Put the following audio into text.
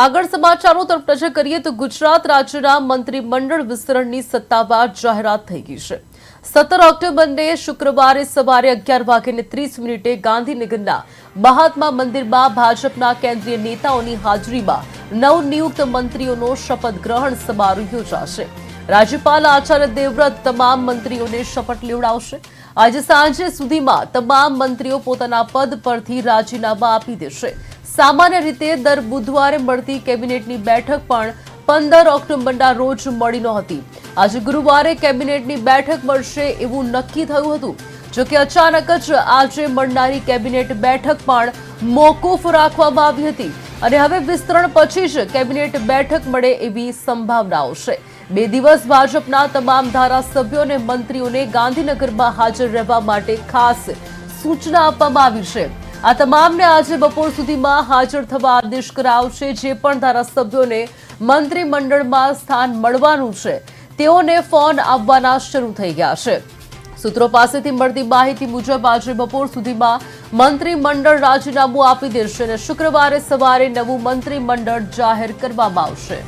આગળ સમાચારો તરફ નજર કરીએ તો ગુજરાત રાજ્યના મંત્રીમંડળ વિસ્તરણની સત્તાવાર જાહેરાત થઈ ગઈ છે. સત્તર ઓક્ટોબરને શુક્રવારે સવારે અગિયાર વાગ્યે ત્રીસ મિનિટે ગાંધીનગરના મહાત્મા મંદિરમાં ભાજપના કેન્દ્રીય નેતાઓની હાજરીમાં નવનિયુક્ત મંત્રીઓનો શપથ ગ્રહણ સમારોહ યોજાશે. રાજ્યપાલ આચાર્ય દેવવ્રત તમામ મંત્રીઓને શપથ લેવડાવશે. આજે સાંજે સુધીમાં તમામ મંત્રીઓ પોતાના પદ પરથી રાજીનામા આપી દેશે. સામાન્ય રીતે દર બુધવારે મળતી કેબિનેટની બેઠક પણ પંદર ઓક્ટોબરના રોજ મળી નહોતી. આજે ગુરુવારે કેબિનેટની બેઠક મળશે એવું નક્કી થયું હતું. જોકે અચાનક જ આજે મળનારી કેબિનેટ બેઠક પણ મોકૂફ રાખવામાં આવી હતી અને હવે વિસ્તરણ પછી જ કેબિનેટ બેઠક મળે એવી સંભાવનાઓ છે. બે દિવસ ભાજપના તમામ ધારાસભ્યો અને મંત્રીઓને ગાંધીનગરમાં હાજર રહેવા માટે ખાસ સૂચના આપવામાં આવી છે. આ તમામને આજે બપોર સુધીમાં હાજર થવા આદેશ કરાવશે, જે પણ ધારાસભ્યોને મંત્રીમંડળમાં સ્થાન મળવાનું છે. તેઓને ફોન આવવાના શરૂ થઈ ગયા છે. સૂત્રો પાસેથી મળતી માહિતી મુજબ આજે બપોર સુધીમાં મંત્રીમંડળ રાજીનામું આપી દેશે અને શુક્રવારે સવારે નવું મંત્રીમંડળ જાહેર કરવામાં આવશે.